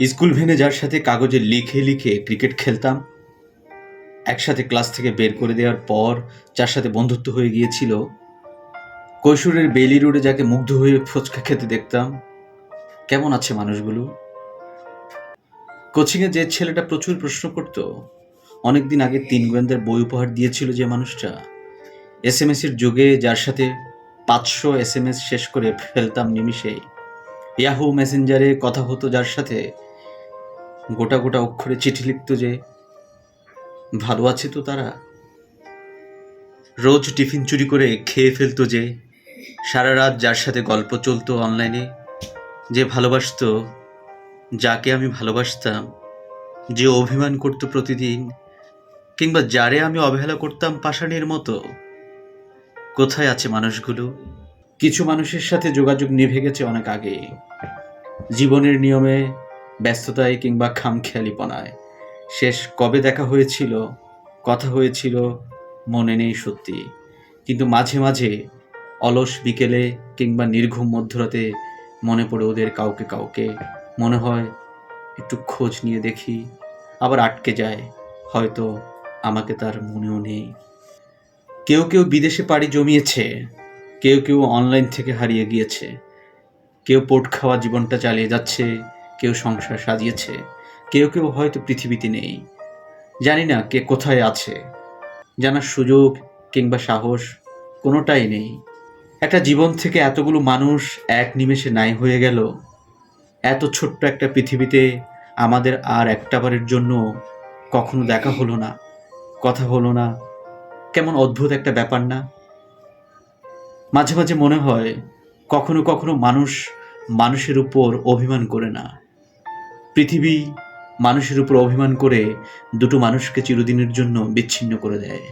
School ভেনে যার সাথে কাগজে লিখে লিখে ক্রিকেট খেলতাম। একসাথে ক্লাস থেকে বের করে দেওয়ার পর যার সাথে বন্ধুত্ব হয়ে গিয়েছিল, কৈশোরের বেলি রোডে যাকে মুগ্ধ হয়ে ফুচকা খেতে দেখতাম। কেমন আছে মানুষগুলো? কোচিংয়ে যে ছেলেটা প্রচুর প্রশ্ন করত, অনেকদিন আগে তিন গোয়েন্দার বই উপহার দিয়েছিল যে মানুষটা। এস এম এসের যুগে যার সাথে পাঁচশো এস এম এস শেষ করে ফেলতাম নিমিষেই। ইয়াহু মেসেঞ্জারে কথা হতো যার সাথে গোটা গোটা অক্ষরে চিঠি লিখতো যে, ভালো আছে তো তারা? রোজ টিফিন চুরি করে খেয়ে ফেলতো যে, সারা রাত যার সাথে গল্প চলতো অনলাইনে, যে ভালোবাসতো, যাকে আমি ভালোবাসতাম, যে অভিমান করতো প্রতিদিন, কিংবা যারে আমি অবহেলা করতাম পাষাণের মতো। কোথায় আছে মানুষগুলো? কিছু মানুষের সাথে যোগাযোগ নিভে গেছে অনেক আগে। জীবনের নিয়মে ব্যস্ততায় কিংবা খামখেয়ালিপনায়। শেষ কবে দেখা হয়েছিল, কথা হয়েছিল, মনে নেই সত্যি। কিন্তু মাঝে মাঝে, অলস বিকেলে কিংবা নির্ঘুম মধ্যরাতে মনে পড়ে ওদের কাউকে কাউকে। মনে হয়, একটু খোঁজ নিয়ে দেখি, আবার আটকে যায়। হয়তো আমাকে তার মনেও নেই। কেউ কেউ বিদেশে পাড়ি জমিয়েছে, কেউ কেউ অনলাইন থেকে হারিয়ে গিয়েছে। কেউ পোট খাওয়া জীবনটা চালিয়ে যাচ্ছে কেউ সংসার সাজিয়েছে, কেউ কেউ হয়তো পৃথিবীতে নেই। জানি না কে কোথায় আছে। জানার সুযোগ কিংবা সাহস কোনোটাই নেই। একটা জীবন থেকে এতগুলো মানুষ এক নিমেষে নাই হয়ে গেল। এত ছোট্ট একটা পৃথিবীতে আমাদের আর একটাবারের জন্য কখনো দেখা হলো না, কথা হলো না। কেমন অদ্ভুত একটা ব্যাপার না? মাঝে মাঝে মনে হয় কখনো কখনো মানুষ মানুষের উপর অভিমান করে না। পৃথিবী মানুষের উপর অভিমান করে দুটো মানুষকে চিরদিনের জন্য বিচ্ছিন্ন করে দেয়।